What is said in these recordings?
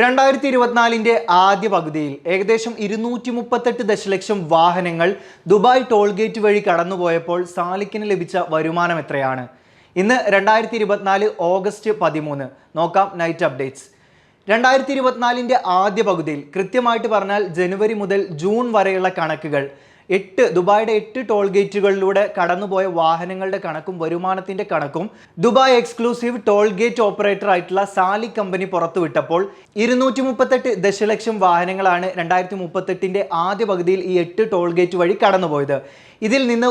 രണ്ടായിരത്തി ഇരുപത്തിനാലിന്റെ ആദ്യ പകുതിയിൽ ഏകദേശം ഇരുന്നൂറ്റി മുപ്പത്തെട്ട് ദശലക്ഷം വാഹനങ്ങൾ ദുബായ് ടോൾ ഗേറ്റ് വഴി കടന്നുപോയപ്പോൾ സാലിക്കിന് ലഭിച്ച വരുമാനം എത്രയാണ്? ഇന്ന് രണ്ടായിരത്തി ഇരുപത്തിനാല് ഓഗസ്റ്റ് പതിമൂന്ന്. നോക്കാം നൈറ്റ് അപ്ഡേറ്റ്സ്. രണ്ടായിരത്തി ഇരുപത്തിനാലിന്റെ ആദ്യ പകുതിയിൽ കൃത്യമായിട്ട് പറഞ്ഞാൽ ജനുവരി മുതൽ ജൂൺ വരെയുള്ള കണക്കുകൾ. എട്ട് ദുബായുടെ എട്ട് ടോൾ ഗേറ്റുകളിലൂടെ കടന്നുപോയ വാഹനങ്ങളുടെ കണക്കും വരുമാനത്തിന്റെ കണക്കും Dubai exclusive toll gate operator ആയിട്ടുള്ള സാലി കമ്പനി പുറത്തുവിട്ടപ്പോൾ ഇരുന്നൂറ്റി മുപ്പത്തെട്ട് ദശലക്ഷം വാഹനങ്ങളാണ് രണ്ടായിരത്തി മുപ്പത്തെട്ടിന്റെ ആദ്യ പകുതിയിൽ ഈ എട്ട് ടോൾ ഗേറ്റ് വഴി കടന്നുപോയത്. ഇതിൽ നിന്ന്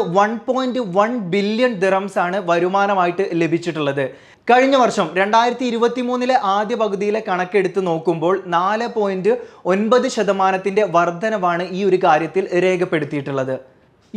വൺ ബില്യൺ ദിറംസ് ആണ് വരുമാനമായിട്ട് ലഭിച്ചിട്ടുള്ളത്. കഴിഞ്ഞ വർഷം രണ്ടായിരത്തി ഇരുപത്തി മൂന്നിലെ ആദ്യ പകുതിയിലെ കണക്കെടുത്ത് നോക്കുമ്പോൾ നാല് പോയിന്റ് ഒൻപത് ശതമാനത്തിന്റെ വർധനവാണ് ഈ ഒരു കാര്യത്തിൽ രേഖപ്പെടുത്തിയിട്ടുള്ളത്.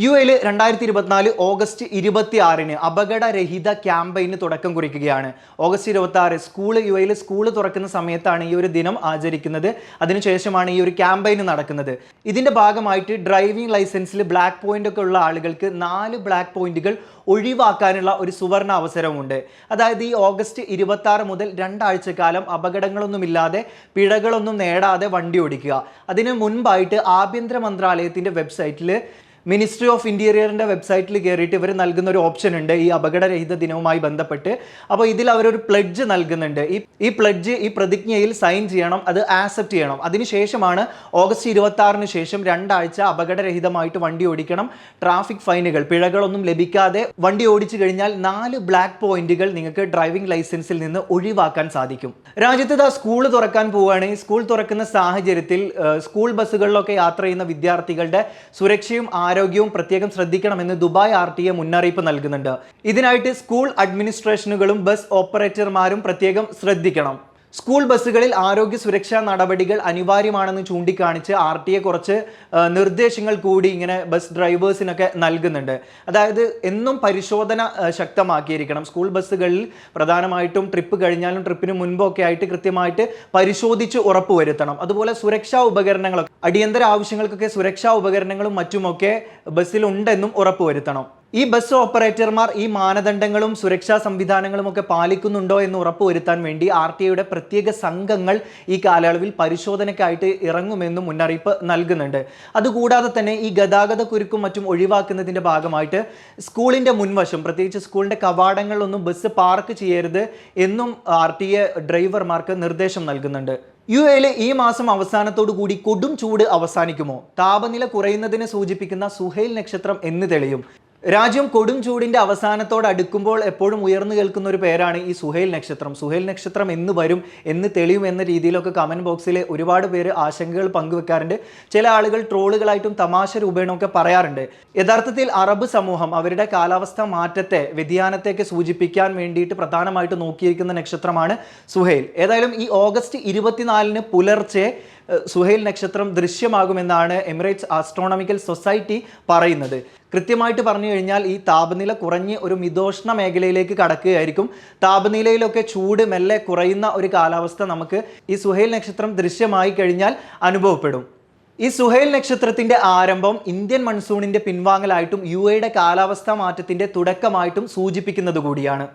യു എയിൽ രണ്ടായിരത്തി ഇരുപത്തിനാല് ഓഗസ്റ്റ് ഇരുപത്തി ആറിന് അപകടരഹിത ക്യാമ്പയിന് തുടക്കം കുറിക്കുകയാണ്. ഓഗസ്റ്റ് ഇരുപത്തി ആറ് സ്കൂൾ യു എയിൽ സ്കൂൾ തുറക്കുന്ന സമയത്താണ് ഈ ഒരു ദിനം ആചരിക്കുന്നത്. അതിനുശേഷമാണ് ഈ ഒരു ക്യാമ്പയിൻ നടക്കുന്നത്. ഇതിന്റെ ഭാഗമായിട്ട് ഡ്രൈവിംഗ് ലൈസൻസിൽ ബ്ലാക്ക് പോയിന്റ് ഒക്കെ ഉള്ള ആളുകൾക്ക് നാല് ബ്ലാക്ക് പോയിന്റുകൾ ഒഴിവാക്കാനുള്ള ഒരു സുവർണ അവസരമുണ്ട്. അതായത് ഈ ഓഗസ്റ്റ് ഇരുപത്തി ആറ് മുതൽ രണ്ടാഴ്ചക്കാലം അപകടങ്ങളൊന്നുമില്ലാതെ പിഴകളൊന്നും നേടാതെ വണ്ടി ഓടിക്കുക. അതിന് മുൻപായിട്ട് ആഭ്യന്തര മന്ത്രാലയത്തിന്റെ വെബ്സൈറ്റിൽ മിനിസ്ട്രി ഓഫ് ഇന്റീരിയറിന്റെ വെബ്സൈറ്റിൽ കയറിയിട്ട് ഇവർ നൽകുന്ന ഒരു ഓപ്ഷൻ ഉണ്ട്. ഈ അപകടരഹിത ദിനവുമായി ബന്ധപ്പെട്ട്. അപ്പോൾ ഇതിൽ അവരൊരു പ്ലഡ്ജ് നൽകുന്നുണ്ട്. ഈ ഈ പ്ലഡ്ജ് ഈ പ്രതിജ്ഞയിൽ സൈൻ ചെയ്യണം അത് ആക്സെപ്റ്റ് ചെയ്യണം. അതിനുശേഷമാണ് ഓഗസ്റ്റ് ഇരുപത്തി ആറിന് ശേഷം രണ്ടാഴ്ച അപകടരഹിതമായിട്ട് വണ്ടി ഓടിക്കണം. ട്രാഫിക് ഫൈനുകൾ പിഴകളൊന്നും ലഭിക്കാതെ വണ്ടി ഓടിച്ചു കഴിഞ്ഞാൽ നാല് ബ്ലാക്ക് പോയിന്റുകൾ നിങ്ങൾക്ക് ഡ്രൈവിംഗ് ലൈസൻസിൽ നിന്ന് ഒഴിവാക്കാൻ സാധിക്കും. രാജ്യത്ത് ഇതാ സ്കൂൾ തുറക്കാൻ പോവുകയാണ്. സ്കൂൾ തുറക്കുന്ന സാഹചര്യത്തിൽ സ്കൂൾ ബസ്സുകളിലൊക്കെ യാത്ര ചെയ്യുന്ന വിദ്യാർത്ഥികളുടെ സുരക്ഷയും ആരോഗ്യവും പ്രത്യേകം ശ്രദ്ധിക്കണമെന്ന് ദുബായ് ആർ ടി എ മുന്നറിയിപ്പ് നൽകുന്നുണ്ട്. ഇതിനായിട്ട് സ്കൂൾ അഡ്മിനിസ്ട്രേഷനുകളും ബസ് ഓപ്പറേറ്റർമാരും പ്രത്യേകം ശ്രദ്ധിക്കണം. സ്കൂൾ ബസ്സുകളിൽ ആരോഗ്യ സുരക്ഷാ നടപടികൾ അനിവാര്യമാണെന്ന് ചൂണ്ടിക്കാണിച്ച് ആർ ടി എ കുറച്ച് നിർദ്ദേശങ്ങൾ കൂടി ഇങ്ങനെ ബസ് ഡ്രൈവേഴ്സിനൊക്കെ നൽകുന്നുണ്ട്. അതായത് എന്നും പരിശോധന ശക്തമാക്കിയിരിക്കണം. സ്കൂൾ ബസ്സുകളിൽ പ്രധാനമായിട്ടും ട്രിപ്പ് കഴിഞ്ഞാലും ട്രിപ്പിന് മുൻപൊക്കെ ആയിട്ട് കൃത്യമായിട്ട് പരിശോധിച്ച് ഉറപ്പുവരുത്തണം അതുപോലെ സുരക്ഷാ ഉപകരണങ്ങളൊക്കെ അടിയന്തര ആവശ്യങ്ങൾക്കൊക്കെ സുരക്ഷാ ഉപകരണങ്ങളും മറ്റുമൊക്കെ ബസ്സിലുണ്ടെന്നും ഉറപ്പുവരുത്തണം ഈ ബസ് ഓപ്പറേറ്റർമാർ ഈ മാനദണ്ഡങ്ങളും സുരക്ഷാ സംവിധാനങ്ങളും ഒക്കെ പാലിക്കുന്നുണ്ടോ എന്ന് ഉറപ്പുവരുത്താൻ വേണ്ടി ആർ ടി ഐയുടെ പ്രത്യേക സംഘങ്ങൾ ഈ കാലയളവിൽ പരിശോധനയ്ക്കായിട്ട് ഇറങ്ങുമെന്നും മുന്നറിയിപ്പ് നൽകുന്നുണ്ട്. അതുകൂടാതെ തന്നെ ഈ ഗതാഗത കുരുക്കും മറ്റും ഒഴിവാക്കുന്നതിന്റെ ഭാഗമായിട്ട് സ്കൂളിന്റെ മുൻവശം പ്രത്യേകിച്ച് സ്കൂളിന്റെ കവാടങ്ങളിലൊന്നും ബസ് പാർക്ക് ചെയ്യരുത് എന്നും ആർ ടി എ ഡ്രൈവർമാർക്ക് നിർദ്ദേശം നൽകുന്നുണ്ട്. യു എയിൽ ഈ മാസം അവസാനത്തോടു കൂടി കൊടും ചൂട് അവസാനിക്കുമോ? താപനില കുറയുന്നതിനെ സൂചിപ്പിക്കുന്ന സുഹൈൽ നക്ഷത്രം എന്ന് തെളിയും. രാജ്യം കൊടും ചൂടിന്റെ അവസാനത്തോട് അടുക്കുമ്പോൾ എപ്പോഴും ഉയർന്നു കേൾക്കുന്ന ഒരു പേരാണ് ഈ സുഹേൽ നക്ഷത്രം. സുഹേൽ നക്ഷത്രം എന്ന് വരും എന്ന് തെളിയും എന്ന രീതിയിലൊക്കെ കമന്റ് ബോക്സിൽ ഒരുപാട് പേര് ആശങ്കകൾ പങ്കുവെക്കാറുണ്ട്. ചില ആളുകൾ ട്രോളുകളായിട്ടും തമാശ രൂപേണമൊക്കെ പറയാറുണ്ട്. യഥാർത്ഥത്തിൽ അറബ് സമൂഹം അവരുടെ കാലാവസ്ഥ മാറ്റത്തെ വ്യതിയാനത്തേക്ക് സൂചിപ്പിക്കാൻ വേണ്ടിയിട്ട് പ്രധാനമായിട്ട് നോക്കിയിരിക്കുന്ന നക്ഷത്രമാണ് സുഹേൽ. ഏതായാലും ഈ ഓഗസ്റ്റ് ഇരുപത്തിനാലിന് പുലർച്ചെ സുഹൈൽ നക്ഷത്രം ദൃശ്യമാകുമെന്നാണ് എമിറേറ്റ്സ് ആസ്ട്രോണമിക്കൽ സൊസൈറ്റി പറയുന്നത്. കൃത്യമായിട്ട് പറഞ്ഞു കഴിഞ്ഞാൽ ഈ താപനില കുറഞ്ഞ് ഒരു മിതോഷ്ണ മേഖലയിലേക്ക് കടക്കുകയായിരിക്കും. താപനിലയിലൊക്കെ ചൂട് മെല്ലെ കുറയുന്ന ഒരു കാലാവസ്ഥ നമുക്ക് ഈ സുഹൈൽ നക്ഷത്രം ദൃശ്യമായി കഴിഞ്ഞാൽ അനുഭവപ്പെടും. ഈ സുഹൈൽ നക്ഷത്രത്തിന്റെ ആരംഭം ഇന്ത്യൻ മൺസൂണിന്റെ പിൻവാങ്ങലായിട്ടും യു എയുടെ കാലാവസ്ഥാ മാറ്റത്തിന്റെ തുടക്കമായിട്ടും സൂചിപ്പിക്കുന്നത് കൂടിയാണ്